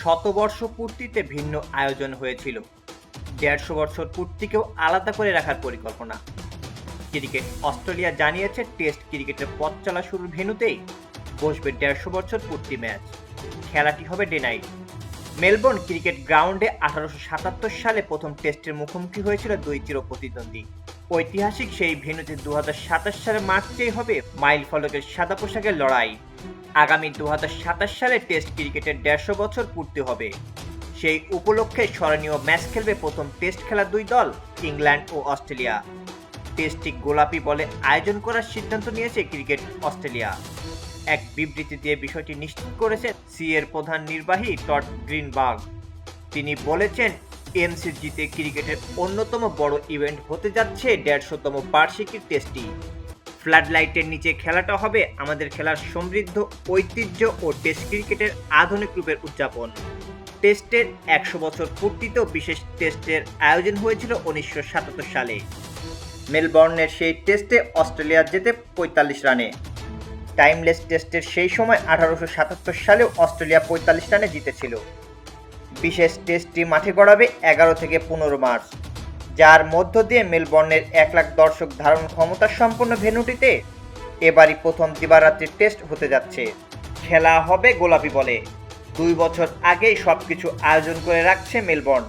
শতবর্ষ পূর্তিতে ভিন্ন আয়োজন হয়েছিল। দেড়শো বছর পূর্তিকেও আলাদা করে রাখার পরিকল্পনা। ক্রিকেট অস্ট্রেলিয়া জানিয়েছে, টেস্ট ক্রিকেটের পথ চলা শুরুর ভেন্যুতেই বসবে দেড়শো বছর পূর্তি ম্যাচ। খেলাটি হবে ডে নাইট মেলবোর্ন ক্রিকেট গ্রাউন্ডে আঠারোশো সাতাত্তর সালে প্রথম টেস্টের মুখোমুখি হয়েছিল দুই চির প্রতিদ্বন্দ্বী। ঐতিহাসিক সেই ভেন্যুতে দু সালে মার্চেই হবে, মাইল ফলকের সাদা পোশাকের লড়াই। আগামী দু হাজার সাতাশ সালে টেস্ট ক্রিকেটের দেড়শো বছর পূর্তি হবে। সেই উপলক্ষে স্মরণীয় ম্যাচ খেলবে প্রথম টেস্ট খেলা দুই দল, ইংল্যান্ড ও অস্ট্রেলিয়া। টেস্টটি গোলাপি বলে আয়োজন করার সিদ্ধান্ত নিয়েছে ক্রিকেট অস্ট্রেলিয়া। এক বিবৃতি দিয়ে বিষয়টি নিশ্চিত করেছেন সি এর প্রধান নির্বাহী টড গ্রিনবার্গ। তিনি বলেছেন এমসিজিতে ক্রিকেটের অন্যতম বড় ইভেন্ট হতে যাচ্ছে দেড়শোতম বার্ষিকী টেস্টটি। ফ্লাড লাইটের নিচে খেলাটা হবে আমাদের খেলার সমৃদ্ধ ঐতিহ্য ও টেস্ট ক্রিকেটের আধুনিক রূপের উদযাপন। টেস্টের একশো বছর পূর্তিতেও বিশেষ টেস্টের আয়োজন হয়েছিল উনিশশো সাতাত্তর সালে। মেলবর্নের সেই টেস্টে অস্ট্রেলিয়া জেতে পঁয়তাল্লিশ রানে। টাইমলেস টেস্টের সেই সময় আঠারোশো সাতাত্তর সালেও অস্ট্রেলিয়া পঁয়তাল্লিশ রানে জিতেছিল। বিশেষ টেস্টটি মাঠে গড়াবে এগারো থেকে পনেরো মার্চ, যার মধ্য দিয়ে মেলবর্নের এক লাখ দর্শক ধারণ ক্ষমতা সম্পন্ন ভেন্যুটিতে এবারই প্রথম দিবারাত্রির টেস্ট হতে যাচ্ছে। খেলা হবে গোলাপি বলে। দুই বছর আগেই সব কিছু আয়োজন করে রাখছে মেলবর্ন।